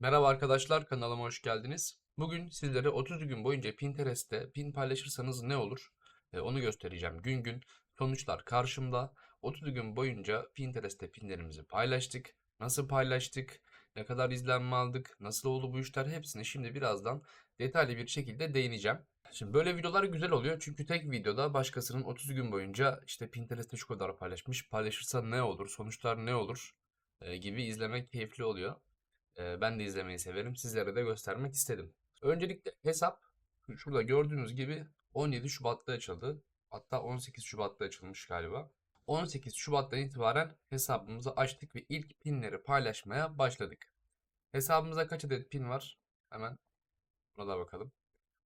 Merhaba arkadaşlar, kanalıma hoş geldiniz. Bugün sizlere 30 gün boyunca Pinterest'te pin paylaşırsanız ne olur? E, onu göstereceğim. Gün gün sonuçlar karşımda. 30 gün boyunca Pinterest'te pinlerimizi paylaştık. Nasıl paylaştık? Ne kadar izlenme aldık? Nasıl oldu bu işler? Hepsini şimdi birazdan detaylı bir şekilde değineceğim. Şimdi böyle videolar güzel oluyor çünkü tek videoda başkasının 30 gün boyunca işte Pinterest'te şu kadar paylaşmış, paylaşırsa ne olur, sonuçlar ne olur e, gibi izlemek keyifli oluyor. Ben de izlemeyi severim. Sizlere de göstermek istedim. Öncelikle hesap şurada gördüğünüz gibi 17 Şubat'ta açıldı. Hatta 18 Şubat'ta açılmış galiba. 18 Şubat'tan itibaren hesabımızı açtık ve ilk pinleri paylaşmaya başladık. Hesabımızda kaç adet pin var? Hemen buna bakalım.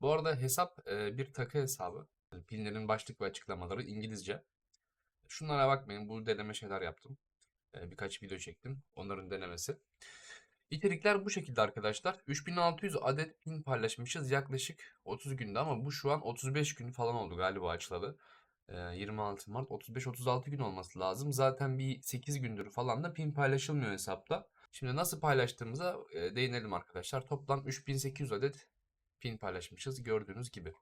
Bu arada hesap bir takı hesabı. Pinlerin başlık ve açıklamaları İngilizce. Şunlara bakmayın. Bu deneme şeyler yaptım. Birkaç video çektim. Onların denemesi. İçerikler bu şekilde arkadaşlar. 3600 adet pin paylaşmışız yaklaşık 30 günde ama bu şu an 35 gün falan oldu galiba açılalı. Ee, 26 Mart 35-36 gün olması lazım. Zaten bir 8 gündür falan da pin paylaşılmıyor hesapta. Şimdi nasıl paylaştığımıza e, değinelim arkadaşlar. Toplam 3800 adet pin paylaşmışız gördüğünüz gibi.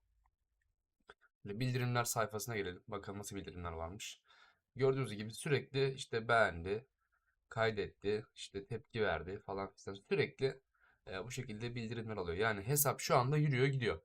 Bildirimler sayfasına gelelim. Bakalım nasıl bildirimler varmış. Gördüğünüz gibi sürekli işte beğendi, kaydetti, işte tepki verdi falan filan. Sürekli e, bu şekilde bildirimler alıyor. Yani hesap şu anda yürüyor gidiyor.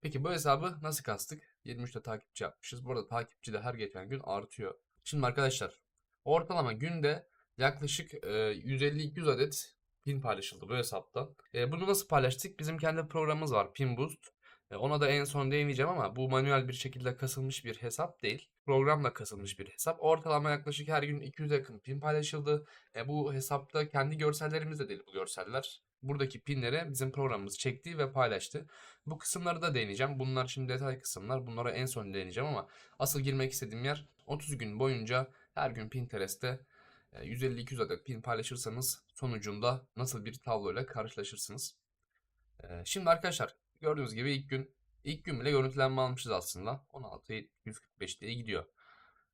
Peki bu hesabı nasıl kastık? 23'te takipçi yapmışız. Bu arada takipçi de her geçen gün artıyor. Şimdi arkadaşlar ortalama günde yaklaşık e, 150-200 adet pin paylaşıldı bu hesaptan. E, bunu nasıl paylaştık? Bizim kendi programımız var Pin Boost. Ona da en son değineceğim ama bu manuel bir şekilde kasılmış bir hesap değil. Programla kasılmış bir hesap. Ortalama yaklaşık her gün 200'e yakın pin paylaşıldı. E, bu hesapta kendi görsellerimiz de değil bu görseller. Buradaki pinleri bizim programımız çekti ve paylaştı. Bu kısımları da değineceğim. Bunlar şimdi detay kısımlar. Bunlara en son değineceğim ama asıl girmek istediğim yer 30 gün boyunca her gün Pinterest'te e, 150-200 adet pin paylaşırsanız sonucunda nasıl bir tabloyla karşılaşırsınız. Şimdi arkadaşlar gördüğünüz gibi ilk gün ilk gün bile görüntülenme almışız aslında. 16.145 diye gidiyor.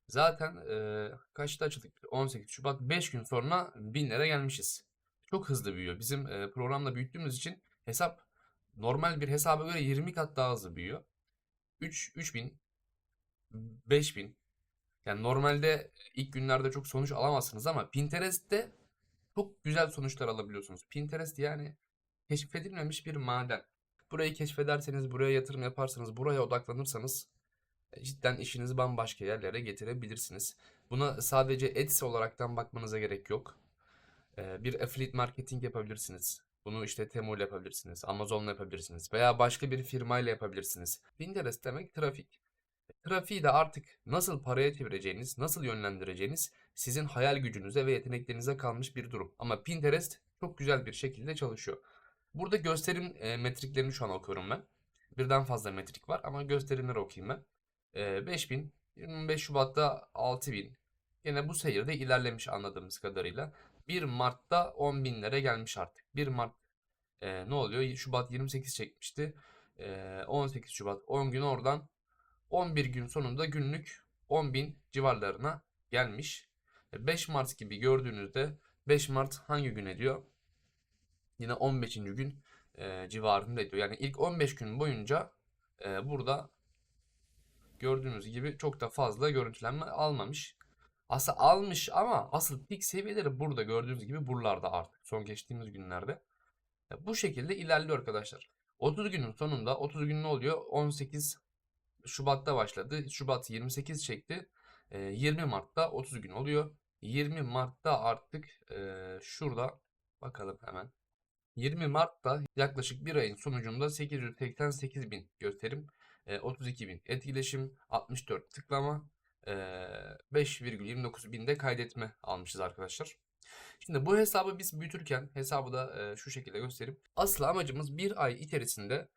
Zaten e, kaçta açıldık? 18 Şubat 5 gün sonra binlere gelmişiz. Çok hızlı büyüyor. Bizim e, programla büyüttüğümüz için hesap normal bir hesaba göre 20 kat daha hızlı büyüyor. 3 3000 5000 yani normalde ilk günlerde çok sonuç alamazsınız ama Pinterest'te çok güzel sonuçlar alabiliyorsunuz. Pinterest yani keşfedilmemiş bir maden. Burayı keşfederseniz, buraya yatırım yaparsanız, buraya odaklanırsanız e, cidden işinizi bambaşka yerlere getirebilirsiniz. Buna sadece Etsy olaraktan bakmanıza gerek yok. Ee, Bir affiliate marketing yapabilirsiniz. Bunu işte Temu ile yapabilirsiniz, Amazon'la yapabilirsiniz veya başka bir firmayla yapabilirsiniz. Pinterest demek trafik. Trafiği de artık nasıl paraya çevireceğiniz, nasıl yönlendireceğiniz sizin hayal gücünüze ve yeteneklerinize kalmış bir durum. Ama Pinterest çok güzel bir şekilde çalışıyor. Burada gösterim e, metriklerini şu an okuyorum ben. Birden fazla metrik var ama gösterimleri okuyayım ben. E, 5000, 25 Şubat'ta 6000. Yine bu seyirde ilerlemiş anladığımız kadarıyla. 1 Mart'ta 10 binlere gelmiş artık. 1 Mart e, ne oluyor? Şubat 28 çekmişti. E, 18 Şubat 10 gün oradan 11 gün sonunda günlük 10 bin civarlarına gelmiş. E, 5 Mart gibi gördüğünüzde 5 Mart hangi gün ediyor? Yine 15. gün e, civarında ediyor. Yani ilk 15 gün boyunca e, burada gördüğünüz gibi çok da fazla görüntülenme almamış. Aslında almış ama asıl pik seviyeleri burada gördüğünüz gibi buralarda artık son geçtiğimiz günlerde. E, bu şekilde ilerliyor arkadaşlar. 30 günün sonunda 30 gün ne oluyor? 18 Şubat'ta başladı. Şubat 28 çekti. E, 20 Mart'ta 30 gün oluyor. 20 Mart'ta artık e, şurada bakalım hemen. 20 Mart'ta yaklaşık bir ayın sonucunda 888 bin gösterim, e, 32 bin etkileşim, 64 tıklama, e, 5,29 bin de kaydetme almışız arkadaşlar. Şimdi bu hesabı biz büyütürken hesabı da e, şu şekilde göstereyim. Asıl amacımız bir ay içerisinde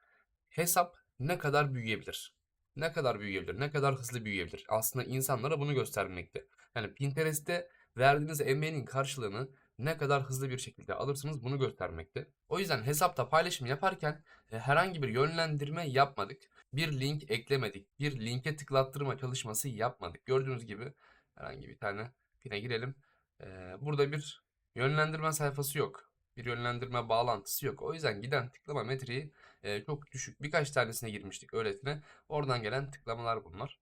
hesap ne kadar büyüyebilir? Ne kadar büyüyebilir? Ne kadar hızlı büyüyebilir? Aslında insanlara bunu göstermekte. Yani Pinterest'te verdiğiniz emeğinin karşılığını ne kadar hızlı bir şekilde alırsınız bunu göstermekte. O yüzden hesapta paylaşım yaparken e, herhangi bir yönlendirme yapmadık. Bir link eklemedik. Bir linke tıklattırma çalışması yapmadık. Gördüğünüz gibi herhangi bir tane pine girelim. E, burada bir yönlendirme sayfası yok. bir yönlendirme bağlantısı yok. O yüzden giden tıklama metriği e, çok düşük. Birkaç tanesine girmiştik öğretine. Oradan gelen tıklamalar bunlar.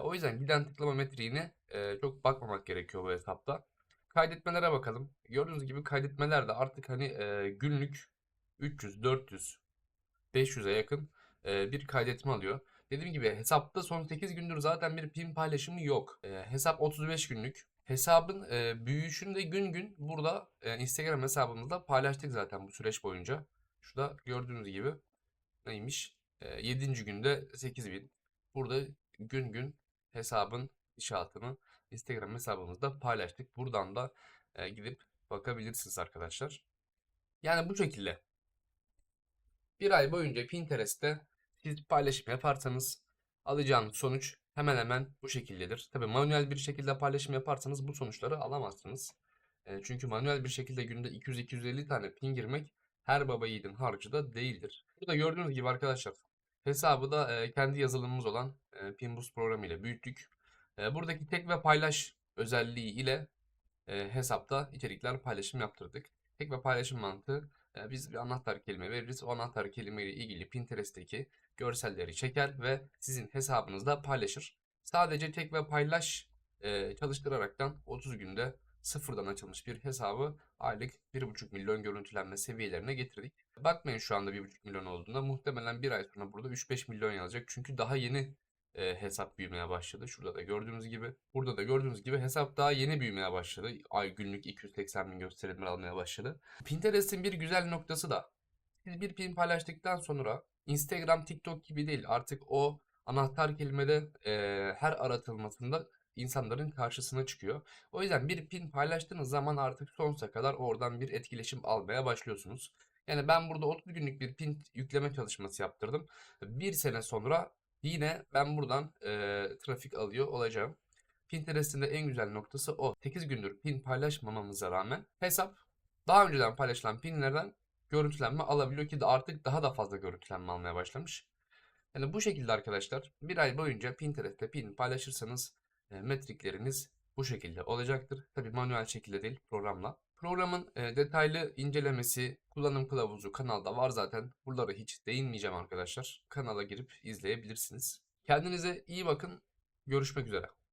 O yüzden giden tıklama metriğine çok bakmamak gerekiyor bu hesapta. Kaydetmelere bakalım. Gördüğünüz gibi kaydetmeler de artık hani e, günlük 300, 400, 500'e yakın e, bir kaydetme alıyor. Dediğim gibi hesapta son 8 gündür zaten bir pin paylaşımı yok. E, hesap 35 günlük. Hesabın e, büyüyüşünü de gün gün burada e, Instagram hesabımızda paylaştık zaten bu süreç boyunca. Şurada gördüğünüz gibi neymiş? E, 7. günde 8000. Burada gün gün hesabın inşaatını Instagram hesabımızda paylaştık. Buradan da e, gidip bakabilirsiniz arkadaşlar. Yani bu şekilde. Bir ay boyunca Pinterest'te siz paylaşım yaparsanız alacağınız sonuç hemen hemen bu şekildedir. Tabii manuel bir şekilde paylaşım yaparsanız bu sonuçları alamazsınız. E, çünkü manuel bir şekilde günde 200-250 tane pin girmek her baba yiğidin harcı da değildir. Burada gördüğünüz gibi arkadaşlar hesabı da e, kendi yazılımımız olan e, Pinboost programı ile büyüttük. Buradaki tek ve paylaş özelliği ile hesapta içerikler paylaşım yaptırdık. Tek ve paylaşım mantığı biz bir anahtar kelime veririz. O anahtar kelime ile ilgili Pinterest'teki görselleri çeker ve sizin hesabınızda paylaşır. Sadece tek ve paylaş çalıştıraraktan 30 günde sıfırdan açılmış bir hesabı aylık 1,5 milyon görüntülenme seviyelerine getirdik. Bakmayın şu anda 1,5 milyon olduğunda muhtemelen bir ay sonra burada 3-5 milyon yazacak. Çünkü daha yeni e, hesap büyümeye başladı. Şurada da gördüğünüz gibi. Burada da gördüğünüz gibi hesap daha yeni büyümeye başladı. Ay günlük 280 bin gösterimler almaya başladı. Pinterest'in bir güzel noktası da siz bir pin paylaştıktan sonra Instagram, TikTok gibi değil artık o anahtar kelimede e, her aratılmasında insanların karşısına çıkıyor. O yüzden bir pin paylaştığınız zaman artık sonsuza kadar oradan bir etkileşim almaya başlıyorsunuz. Yani ben burada 30 günlük bir pin yükleme çalışması yaptırdım. Bir sene sonra yine ben buradan e, trafik alıyor olacağım. Pinterest'in de en güzel noktası o. 8 gündür pin paylaşmamamıza rağmen hesap daha önceden paylaşılan pinlerden görüntülenme alabiliyor ki de artık daha da fazla görüntülenme almaya başlamış. Yani bu şekilde arkadaşlar bir ay boyunca Pinterest'te pin paylaşırsanız e, metrikleriniz bu şekilde olacaktır. Tabi manuel şekilde değil programla. Programın e, detaylı incelemesi, kullanım kılavuzu kanalda var zaten. Buralara hiç değinmeyeceğim arkadaşlar. Kanala girip izleyebilirsiniz. Kendinize iyi bakın. Görüşmek üzere.